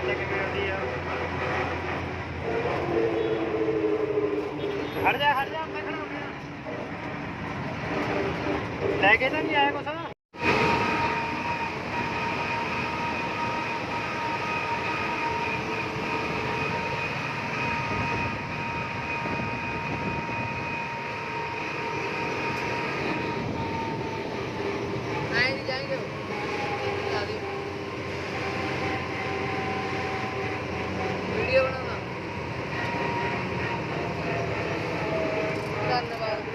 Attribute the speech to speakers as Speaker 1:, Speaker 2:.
Speaker 1: ਲੈ ਕੇ ਆਉਂਦੀ ਆ ਹਟ ਜਾ ਹਟ ਜਾ, ਮੈਂ ਖੜਾ ਹੋ ਗਿਆ। ਲੈ ਕੇ ਤਾਂ ਨਹੀਂ ਆਇਆ ਕੁਛ। 那个。